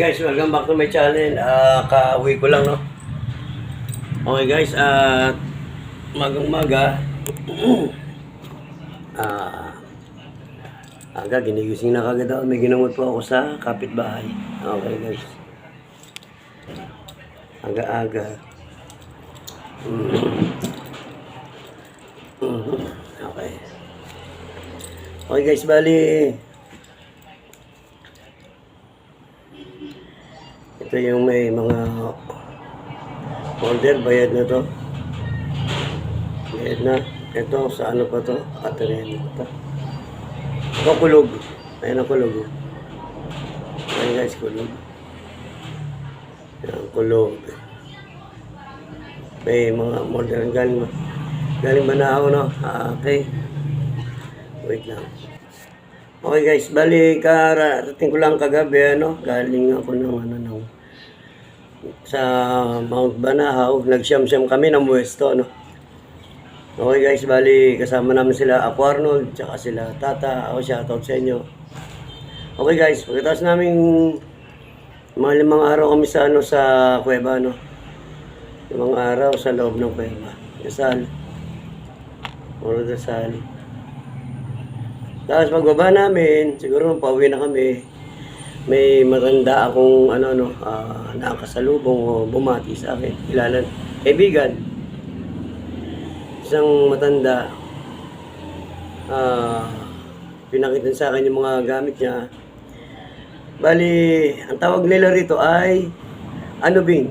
Guys, welcome back to my channel. Ah, ka-uwi ko lang, no? Okay guys, at magang maga. ah, aga, ginigising na kagad ako. May ginamot po ako sa kapitbahay. Okay guys. Aga-aga. Mm. Mhm. Okay. Okay guys, bali ito yung may mga order, bayad na to. Bayad na. Ito, sa ano pa to? Atereno pa to. Ito kulog. Ayan ang kulog. Ayan guys, kulog. Ayan, kulog. May mga order galing galing ba na ako, no? Ah, okay. Wait lang. Okay guys, bali karating ko lang kagabi ano, galing ako ng ano sa Mount Banahaw, nagsyam-syam kami ng Muesto no. Okay guys, bali kasama namin sila Apo Arnold, tsaka sila Tata, ako shoutout sa inyo. Okay guys, pagkatapos namin mga limang araw kami sa ano sa kuweba no. Limang araw sa loob ng kuweba. Dasal. Puro dasal. Tapos pagbaba namin, siguro pauwi na kami, may matanda akong ano no, ah, nakasalubong o bumati sa akin. Kilala, kaibigan. Isang matanda, ah, pinakita sa akin yung mga gamit niya. Bali, ang tawag nila rito ay anubing.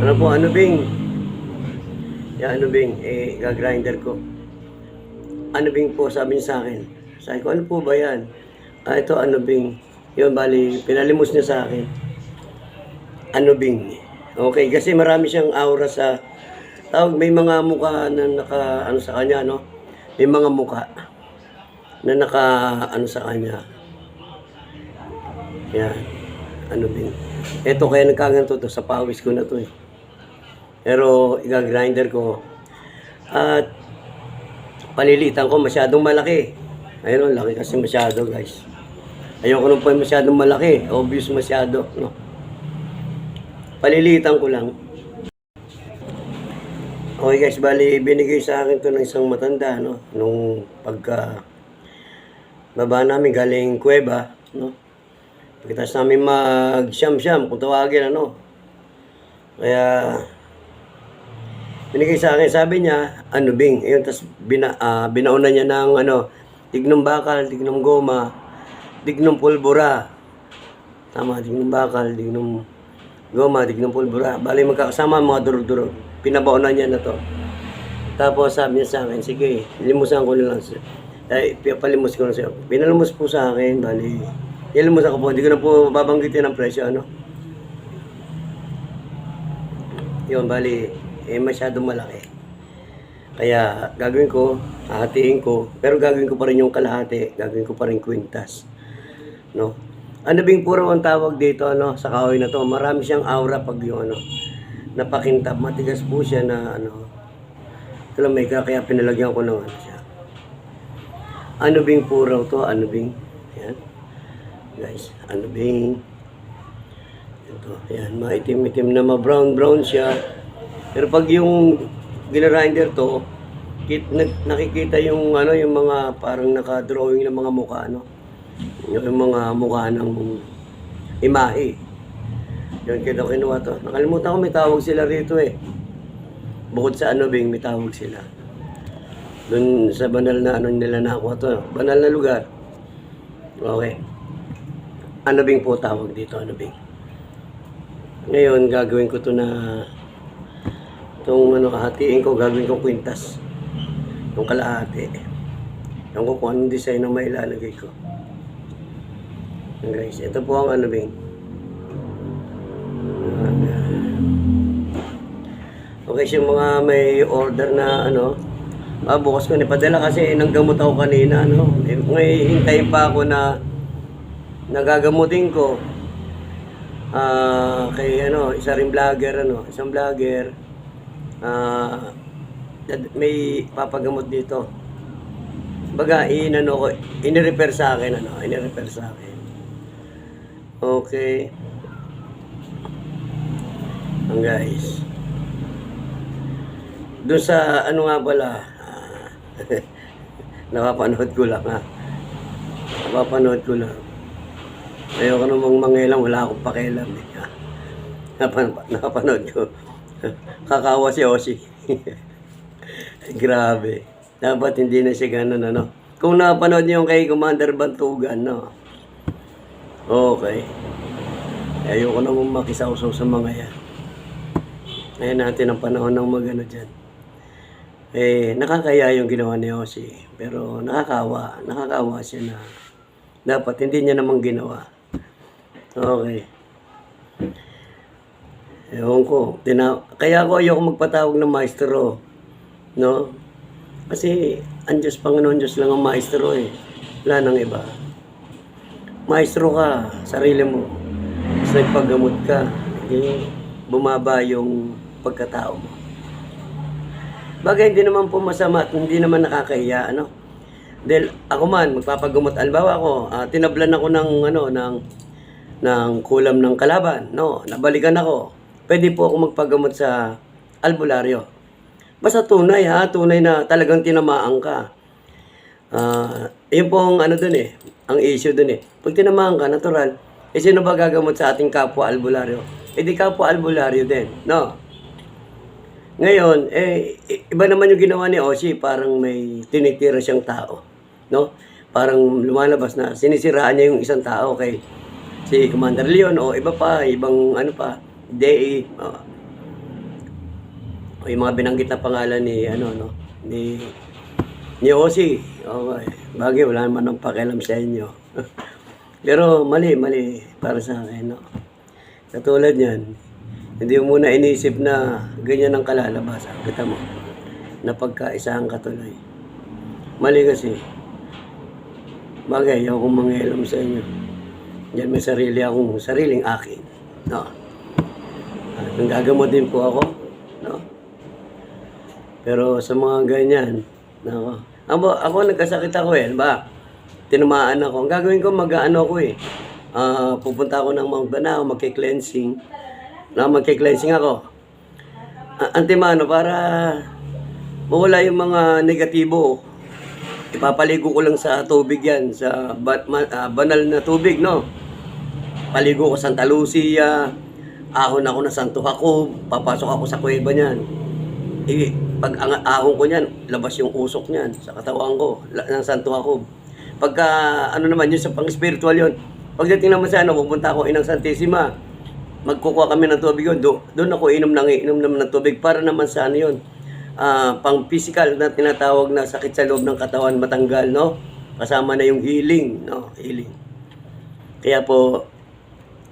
Ano po, anubing? Yan, anubing. Eh, gagrinder ko ano bing po sabi niya sa akin. Sabi ko, ano po ba yan? Ah, ito ano bing. Yun, bali, pinalimos niya sa akin. Ano bing. Okay, kasi marami siyang aura sa tawag, may mga mukha na naka, ano sa kanya, no? May mga mukha na naka, ano sa kanya. Yan. Ano bing. Ito kaya nagkaganto to, sa pawis ko na to eh. Pero, iga-grinder ko. At, palilitan ko masyadong malaki. Ayun, laki kasi masyado, guys. Ayoko nung pa masyadong malaki. Obvious masyado, no? Palilitan ko lang. Okay guys, bali binigay sa akin to ng isang matanda, no? Nung pagka baba namin galing kuweba, no? Pagkatapos namin mag-siyam-siyam, kung tawagin, ano? Kaya, binigay sa akin, sabi niya, ano bing, ayun, tas bina, ah, binauna niya ng ano, tignong bakal, tignong goma, tignong pulbura. Tama, tignong bakal, tignong goma, tignong pulbura. Bali magkakasama mga durog-durog. Pinabauna niya na to. Tapos sabi niya sa akin, sige, limusan ko na lang siya. Ay, palimos ko na siya. Pinalumos po sa akin, bali, nilumos ako po, hindi ko na po babanggitin ang presyo, ano. Yun, bali, eh masyadong malaki. Kaya gagawin ko, hahatiin ko, pero gagawin ko pa rin yung kalahati, gagawin ko pa rin kwintas. No? Ano bing puro ang tawag dito ano sa kahoy na to? Marami siyang aura pag yung ano napakintab, matigas po siya na ano. May kaya pinalagyan ko ng ano siya. Ano bing puro to? Ano bing? Yan. Guys, ano bing? Ito, yan, maitim-itim na ma-brown-brown siya. Pero pag yung ginarinder to, kit, nakikita yung ano yung mga parang naka-drawing ng mga mukha ano. Yung mga mukha ng imahe. Yun kaya kinuha to. Nakalimutan ko may tawag sila rito eh. Bukod sa ano bing may tawag sila. Doon sa banal na ano nila nakuha to. Banal na lugar. Okay. Ano bing po tawag dito? Ano bing? Ngayon, gagawin ko to na itong ano, hatiin ko, gagawin ko kwintas. Itong kalahati. Ewan ko kung anong design ang mailalagay ko. Guys, ito po ang ano bing. Okay, yung mga may order na ano, ah, bukas ko nipadala kasi nanggamot ako kanina, ano. Ngayon, hintayin pa ako na nagagamutin ko ah kay ano, isa ring vlogger ano, isang vlogger ah dad- may papagamot dito. Baga, inano ko, inirepair sa akin ano, inirepair sa akin. Okay. Ang guys. Doon sa ano nga pala, ah, napapanood ko lang ha. Napapanood ko lang. Ayoko namang mangilang, wala akong pakialam. Eh. Ah, Napan napanood ko. Kakawa si Osi. Grabe. Dapat hindi na siya ganun, ano. Kung napanood niyo yung kay Commander Bantugan, no. Okay. Ayoko namang makisawsaw sa mga yan. Ngayon natin ang panahon ng magano dyan. Eh, nakakaya yung ginawa ni Osi. Pero nakakawa. Nakakawa siya na dapat hindi niya namang ginawa. Okay. Ewan ko. Tina Kaya ako ayoko magpatawag ng maestro. No? Kasi ang Diyos, Panginoon Diyos lang ang maestro eh. Wala nang iba. Maestro ka, sarili mo. Tapos nagpaggamot ka. Eh, bumaba yung pagkatao mo. Bagay, hindi naman po masama at hindi naman nakakahiya, ano? Dahil ako man, magpapagamot. Albawa ako, ah, tinablan ako ng, ano, ng, ng kulam ng kalaban. No, nabalikan ako. Pwede po ako magpagamot sa albularyo. Basta tunay ha, tunay na talagang tinamaan ka. Ah, yun po ang ano dun eh, ang issue dun eh. Pag tinamaan ka, natural, eh sino ba gagamot sa ating kapwa albularyo? Eh di kapwa albularyo din, no? Ngayon, eh, iba naman yung ginawa ni Oshi, parang may tinitira siyang tao, no? Parang lumalabas na sinisiraan niya yung isang tao kay si Commander Leon o iba pa, ibang ano pa, DE, oh. o yung mga binanggit na pangalan ni, ano, no? Ni, ni Oshi. Okay. Bagay, wala naman ng pakialam sa inyo. Pero mali, mali para sa akin, no? Katulad niyan, hindi mo muna inisip na ganyan ang kalalabas. Kita mo, na pagkaisahan ka tuloy. Mali kasi. Bagay, kong mangialam sa inyo. Diyan may sarili akong, sariling akin. No? At nanggagamot din po ako. No? Pero sa mga ganyan, nako. Ako, ako nagkasakit ako eh, ba? Tinamaan ako. Ang gagawin ko, mag-ano ako eh. Ah, pupunta ako ng Mount Banao, magki-cleansing. Na magki-cleansing ako. A- antimano para mawala yung mga negatibo. Ipapaligo ko lang sa tubig yan, sa ba- ma- ah, banal na tubig, no? Paligo ko sa Santa Lucia, ahon ako na Santo Jacob, papasok ako sa kuweba niyan. Pag ang ahon ko niyan, labas yung usok niyan sa katawan ko ng Santo Jacob. Pagka ano naman yun sa pang-spiritual yun. Pagdating naman sa ano, pupunta ako inang Santissima. Magkukuha kami ng tubig yun. Do, doon ako inom ng inom naman ng tubig para naman sa ano yun. ah, pang physical na tinatawag na sakit sa loob ng katawan matanggal, no? Kasama na yung healing, no? Healing. Kaya po,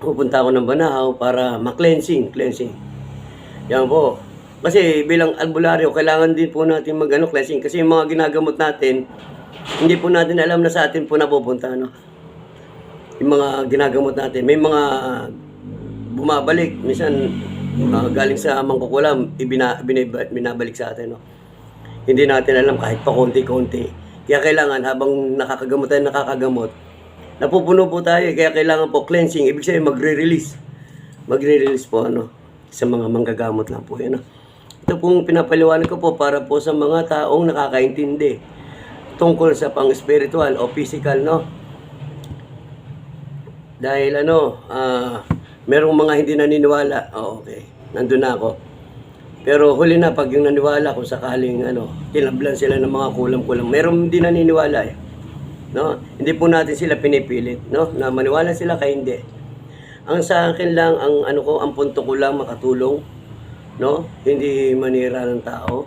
pupunta ako ng Banahaw para ma-cleansing, cleansing. Yan po. Kasi bilang albularyo, kailangan din po natin mag-ano, cleansing. Kasi yung mga ginagamot natin, hindi po natin alam na sa atin po napupunta, no? Yung mga ginagamot natin, may mga bumabalik. Minsan, ah, galing sa mangkukulam, ibina, binib- binabalik sa atin, no? Hindi natin alam kahit pa konti-konti. Kaya kailangan habang nakakagamot tayo, nakakagamot, napupuno po tayo. Kaya kailangan po cleansing. Ibig sabihin, magre-release. Magre-release po, ano, sa mga manggagamot lang po yan, no? Ito pong pinapaliwanag ko po para po sa mga taong nakakaintindi tungkol sa pang-spiritual o physical, no? Dahil ano, ah, merong mga hindi naniniwala. Oh, okay. Nandun na ako. Pero huli na pag yung naniwala kung sakaling ano, tinablan sila ng mga kulang-kulang. Merong hindi naniniwala eh. No? Hindi po natin sila pinipilit, no? Na maniwala sila kay hindi. Ang sa akin lang ang ano ko, ang punto ko lang makatulong, no? Hindi manira ng tao.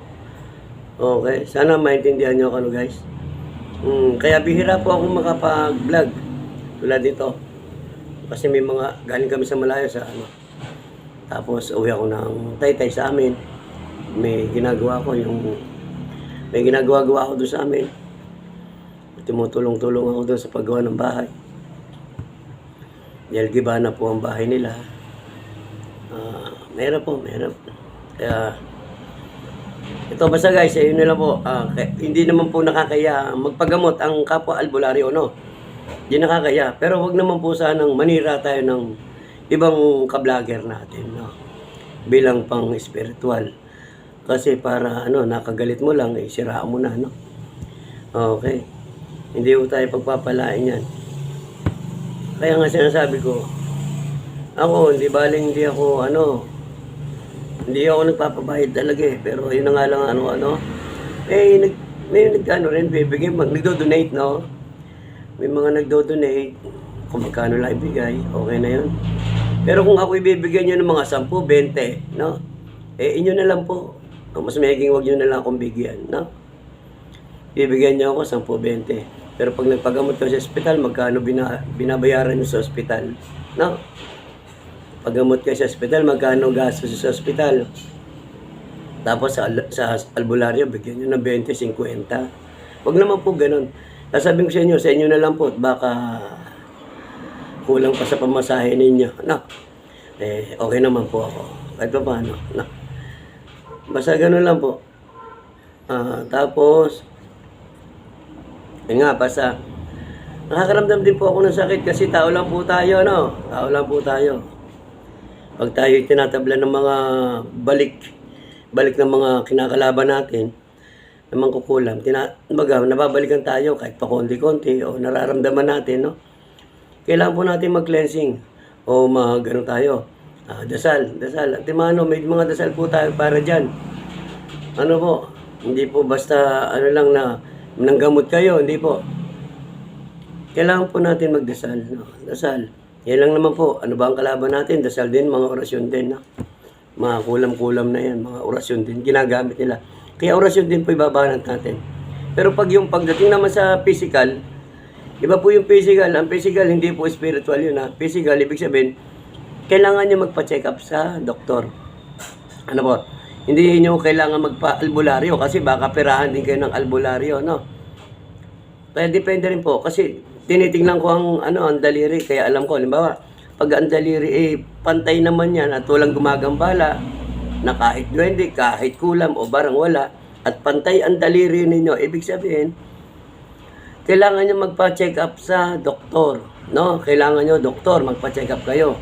Okay, sana maintindihan niyo ako guys. Mm, kaya bihira po ako makapag-vlog tulad dito. Kasi may mga galing kami sa malayo sa ano. Tapos uwi ako ng taytay sa amin. May ginagawa ko yung may ginagawa-gawa ako doon sa amin. Tumutulong-tulong ako doon sa paggawa ng bahay. Dahil giba na po ang bahay nila. Ah, meron po, meron. Kaya ito basta guys, ayun nila po. Ah, kaya- hindi naman po nakakaya magpagamot ang kapwa albularyo, no? Di nakakaya. Pero wag naman po sanang manira tayo ng ibang kablogger natin, no? Bilang pang spiritual. Kasi para ano, nakagalit mo lang, eh, siraan mo na, no? Okay. Hindi po tayo pagpapalain yan. Kaya nga sinasabi ko, ako, hindi baling hindi ako, ano, hindi ako nagpapabayad talaga eh. Pero yun na nga lang, ano, ano. Eh, nag, may nag, ano rin, bibigyan, mag, nagdo-donate, no? May mga nagdo-donate, kung magkano lang ibigay, okay na yun. Pero kung ako ibibigyan nyo ng mga 10, 20, no? Eh, inyo na lang po. Mas magiging wag nyo na lang akong bigyan, no? Bibigyan nyo ako 10, 20. Pero pag nagpagamot ko sa ospital, magkano bina, binabayaran nyo sa ospital, no? Paggamot ka sa ospital, magkano gastos sa ospital? Tapos sa, al- sa albularyo, bigyan nyo ng 20, 50. Huwag naman po ganun. Sasabihin ko sa inyo, sa inyo na lang po, baka kulang pa sa pamasahe ninyo. No. Eh, okay naman po ako. Kahit pa paano. No. Basta ganun lang po. Ah, tapos, yun nga, basta, nakakaramdam din po ako ng sakit kasi tao lang po tayo, no? Tao lang po tayo. Pag tayo tinatabla ng mga balik, balik ng mga kinakalaban natin, mga kukulam, tina, nababalikan tayo kahit pa konti-konti o nararamdaman natin, no? Kailangan po natin mag-cleansing o mag, ano tayo, ah, dasal, dasal. At mano, may mga dasal po tayo para dyan. Ano po, hindi po basta ano lang na nanggamot kayo, hindi po. Kailangan po natin magdasal, no? Dasal. Yan lang naman po. Ano ba ang kalaban natin? Dasal din, mga orasyon din, no? Mga kulam-kulam na yan, mga orasyon din, ginagamit nila. Kaya orasyon din po ibabanat natin. Pero pag yung pagdating naman sa physical, iba po yung physical. Ang physical, hindi po spiritual yun, ha? Physical, ibig sabihin, kailangan nyo magpa-check up sa doktor. Ano po? Hindi nyo kailangan magpa-albularyo kasi baka pirahan din kayo ng albularyo, no? Kaya depende rin po kasi tinitingnan ko ang ano ang daliri. Kaya alam ko halimbawa pag ang daliri eh pantay naman yan at walang gumagambala na kahit duwende, kahit kulam o barang wala at pantay ang daliri ninyo ibig sabihin kailangan nyo magpa-check up sa doktor no? Kailangan nyo doktor magpa-check up kayo.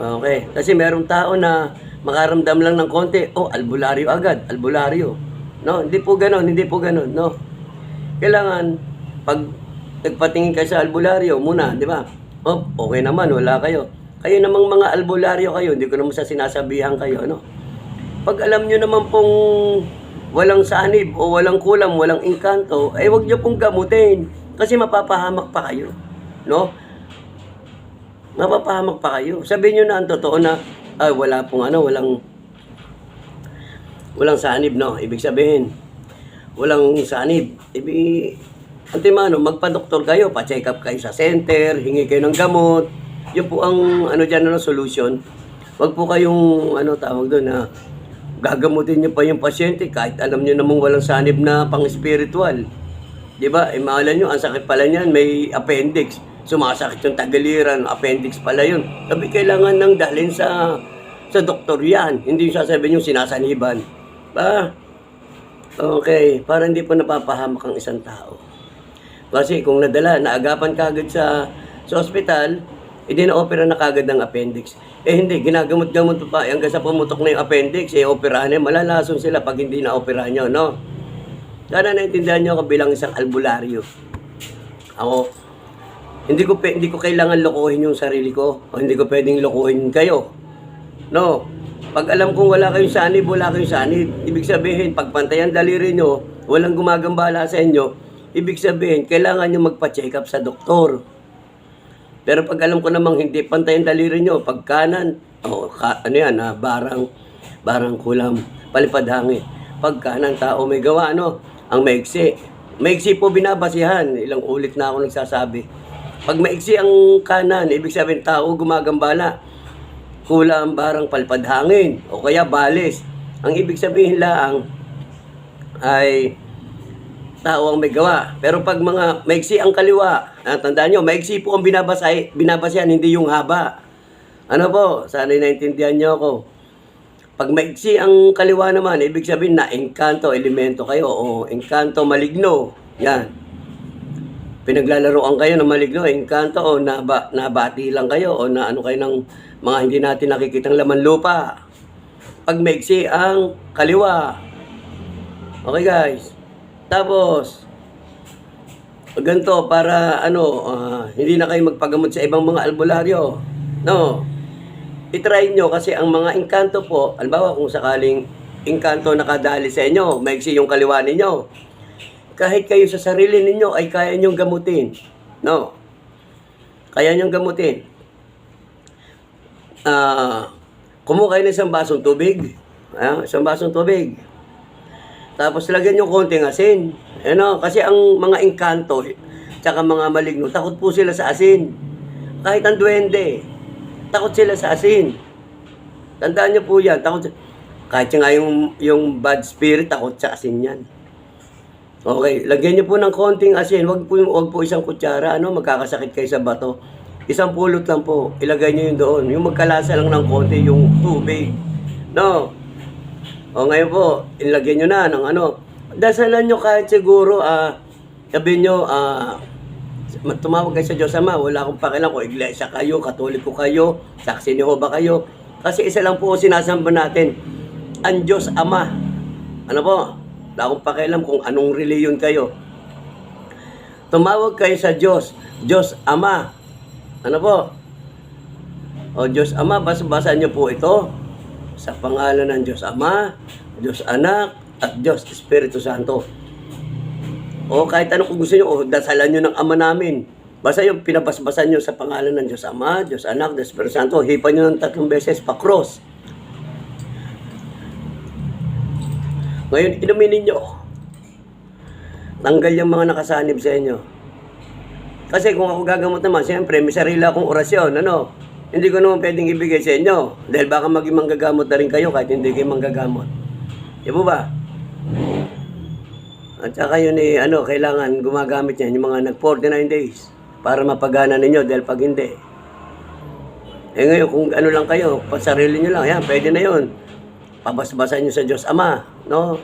Okay. Kasi merong tao na makaramdam lang ng konti oh albularyo agad albularyo. No? Hindi po ganoon hindi po ganoon no? Kailangan pag nagpatingin ka sa albularyo muna, di ba? Oh, okay naman, wala kayo. Kayo namang mga albularyo kayo, hindi ko naman sa sinasabihan kayo, ano? Pag alam nyo naman pong walang sanib o walang kulam, walang engkanto, ay wag nyo pong gamutin. Kasi mapapahamak pa kayo. No? Mapapahamak pa kayo. Sabihin nyo na ang totoo na, ay wala pong ano, walang walang sanib, no? Ibig sabihin, walang sanib. Ibig, Antimano, magpa-doktor kayo, pa-check up kayo sa center, hingi kayo ng gamot. Yun po ang ano dyan, ano, solution. Huwag po kayong, ano tawag doon, na gagamutin niyo pa yung pasyente kahit alam niyo namang walang sanib na pang-spiritual. Di ba? Mahalan nyo, ang sakit pala niyan, may appendix. Sumasakit yung tagiliran, appendix pala yun. Sabi, kailangan nang dalhin sa sa doktor yan. Hindi yung sasabihin yung sinasaniban. Ba? Okay, para hindi po napapahamak ang isang tao. Kasi kung nadala, naagapan kagad sa sa ospital, hindi na-opera na kagad ng appendix. Eh hindi, ginagamot-gamot pa pa. Hanggang sa pumutok na yung appendix, eh operahan eh. Malalason sila pag hindi na-operahan nyo, no? Sana naintindihan nyo ako bilang isang albularyo. Ako, hindi ko hindi ko kailangan lokohin yung sarili ko o hindi ko pwedeng lokohin kayo. No. Pag alam kong wala kayong sanib, wala kayong sanib. Ibig sabihin, pag pantay ang daliri nyo, walang gumagambala sa inyo, ibig sabihin, kailangan nyo magpa-check up sa doktor. Pero pag alam ko namang hindi pantay ang daliri nyo, pag kanan, oh, ka, ano yan, ah, barang, barang kulam, palipad hangin. Pag kanan, tao may gawa, ano, ang maigsi. Maigsi po binabasihan, ilang ulit na ako nagsasabi. Pag maigsi ang kanan, ibig sabihin tao gumagambala. Kulam, barang palipad hangin, o kaya balis. Ang ibig sabihin lang ay tao ang may gawa. Pero pag mga maiksi ang kaliwa, ah, tandaan nyo, maiksi po ang binabasay, binabasyan, hindi yung haba. Ano po, sana naintindihan nyo ako. Pag maiksi ang kaliwa naman, ibig sabihin na engkanto, elemento kayo, o engkanto maligno. Yan. pinaglalaroan kayo ng maligno, engkanto, o naba, nabati lang kayo, o na ano kayo ng mga hindi natin nakikitang laman lupa. Pag maigsi ang kaliwa. Okay guys. Tapos, ganito para ano, ah, hindi na kayo magpagamot sa ibang mga albularyo. No. I-try nyo kasi ang mga engkanto po, halimbawa kung sakaling engkanto nakadali sa inyo, maigsi yung kaliwa ninyo. Kahit kayo sa sarili ninyo ay kaya nyong gamutin. No. Kaya nyong gamutin. Ah, kumuha kayo ng isang basong tubig. Ah, isang basong tubig. Tapos lagyan yung konting asin. Ano, kasi ang mga engkanto, tsaka mga maligno, takot po sila sa asin. Kahit ang duwende, takot sila sa asin. Tandaan niyo po yan, takot si- kahit nga yung, yung bad spirit, takot sa asin yan. Okay, lagyan niyo po ng konting asin, wag po, wag po isang kutsara, ano, magkakasakit kayo sa bato. Isang pulot lang po, ilagay niyo yun doon. Yung magkalasa lang ng konti, yung tubig. No, o ngayon po, ilagyan nyo na ng ano. Dasalan nyo kahit siguro, ah, sabihin nyo, ah, tumawag kayo sa Diyos Ama, wala akong pakialam kung iglesia kayo, katoliko kayo, saksi ni Jehovah kayo. Kasi isa lang po sinasamba natin, ang Diyos Ama. Ano po? Wala akong pakialam kung anong reliyon kayo. Tumawag kayo sa Diyos, Diyos Ama. Ano po? O Diyos Ama, basa-basa nyo po ito sa pangalan ng Diyos Ama, Diyos Anak, at Diyos Espiritu Santo. O kahit ano kung gusto nyo, o dasalan nyo ng Ama namin. Basta yung pinabasbasan nyo sa pangalan ng Diyos Ama, Diyos Anak, Diyos Espiritu Santo, hipan nyo ng tatlong beses pa cross. Ngayon, inumin ninyo. Tanggal yung mga nakasanib sa inyo. Kasi kung ako gagamot naman, siyempre, may sarili akong orasyon, ano? Hindi ko naman pwedeng ibigay sa inyo. Dahil baka maging manggagamot na rin kayo kahit hindi kayo manggagamot. Di ba? At saka yun eh, ano, kailangan gumagamit yan yung mga nag-49 days para mapagana ninyo dahil pag hindi. Eh ngayon, kung ano lang kayo, pasarili nyo lang, yan, pwede na yun. Pabasbasan nyo sa Diyos Ama, no?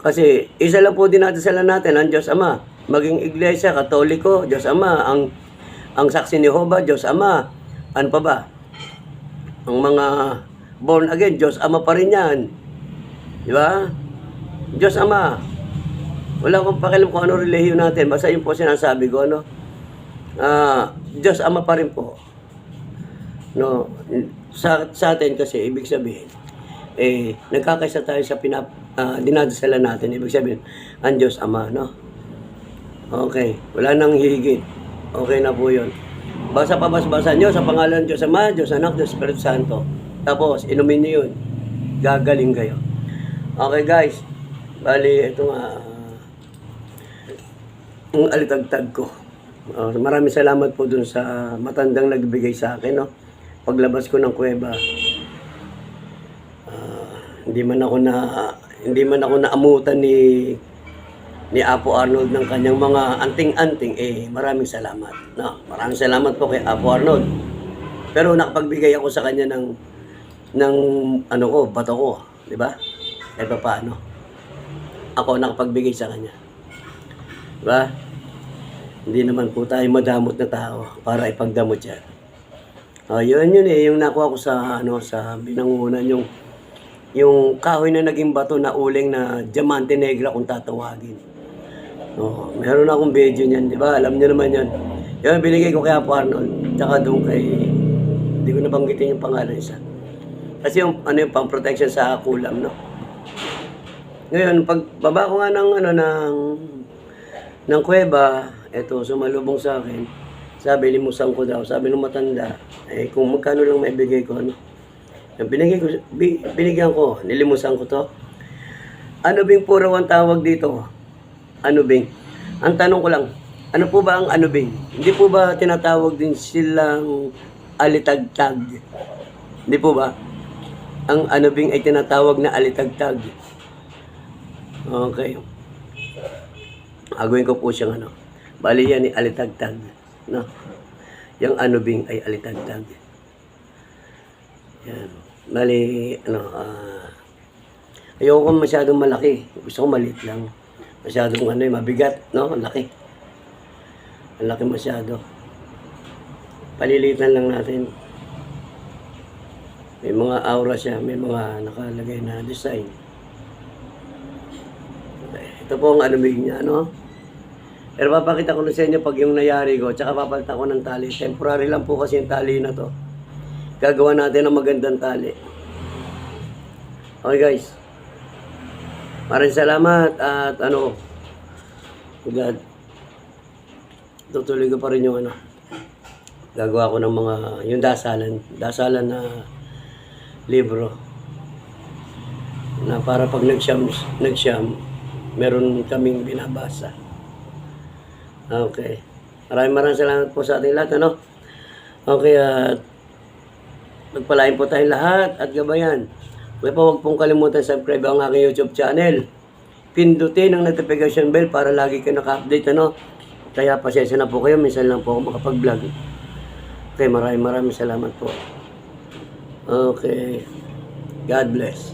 Kasi isa lang po din natin sila natin, ang Diyos Ama. Maging iglesia, katoliko, Diyos Ama. Ang, ang saksi ni Jehovah, Diyos Ama. Ano pa ba? Ang mga born again, Diyos Ama pa rin yan. Di ba? Diyos Ama. Wala akong pakialam kung ano relihiyon natin. Basta yun po sinasabi ko, ano? Ah, Diyos Ama pa rin po. No, sa, sa atin kasi, ibig sabihin, eh, nagkakaisa tayo sa pinap, ah, dinadasalan natin. Ibig sabihin, ang Diyos Ama, no? Okay, wala nang higit. Okay na po yun. Basta pabasbasan nyo sa pangalan ng Diyos Ama, Diyos Anak, Diyos Espiritu Santo. Tapos, inumin nyo yun. Gagaling kayo. Okay guys, bali, ito nga, ah, ang alitagtag ko. Ah, maraming salamat po dun sa matandang nagbigay sa akin, no? Paglabas ko ng kuweba, ah, hindi man ako na hindi man ako naamutan ni ni Apo Arnold ng kanyang mga anting-anting eh maraming salamat. No, maraming salamat po kay Apo Arnold. Pero nakapagbigay ako sa kanya ng ng ano ko, bato ko, di ba? Kahit pa paano. Ako nakapagbigay sa kanya. Di ba? Hindi naman po tayo madamot na tao para ipagdamot yan. Oh, yun yun eh, yung nakuha ko sa ano sa binangunan yung yung kahoy na naging bato na uling na diamante negra kung tatawagin. Oh, meron akong video niyan, di ba? Alam niyo naman 'yan. Yan binigay ko kay Apo Arnold, tsaka doon kay hindi ko nabanggitin yung pangalan isa. Kasi yung ano yung pang-protection sa kulam, no? Ngayon, pag baba ko nga ng ano ng ng kuweba, eto sumalubong sa akin. Sabi, limusan ko daw. Sabi nung matanda, eh kung magkano lang maibigay ko, ano? Yung binigay ko, bi- binigyan ko, nilimusan ko to. Ano bing puro ang tawag dito? Ano bing? Ang tanong ko lang, ano po ba ang ano bing? Hindi po ba tinatawag din silang alitagtag? Hindi po ba? Ang ano bing ay tinatawag na alitagtag. Okay. Agawin ko po siyang ano. Bali yan ni alitagtag. No? Yung anubing ay alitagtag. Yan. Bali, ano, ah, ayoko masyadong malaki. Gusto ko maliit lang. Masyadong ano, eh, mabigat, no? Laki. Ang laki masyado. Palilitan lang natin. May mga aura siya, may mga nakalagay na design. Ito po ang anumig niya, ano? Pero papakita ko na sa inyo pag yung nayari ko, tsaka papalitan ko ng tali. Temporary lang po kasi yung tali na to. Gagawa natin ng magandang tali. Okay guys. Maraming salamat at ano, God, tutuloy ko pa rin yung ano, gagawa ko ng mga, yung dasalan, dasalan na libro na para pag nagsyam, nagsyam, meron kaming binabasa. Okay. Maraming maraming salamat po sa ating lahat, ano? Okay, at magpalain po tayong lahat at gabayan. Kaya po huwag pong kalimutan subscribe ang aking YouTube channel. Pindutin ang notification bell para lagi kayo naka-update, ano? Kaya pasensya na po kayo, minsan lang po ako makapag-vlog. Okay, maraming maraming salamat po. Okay. God bless.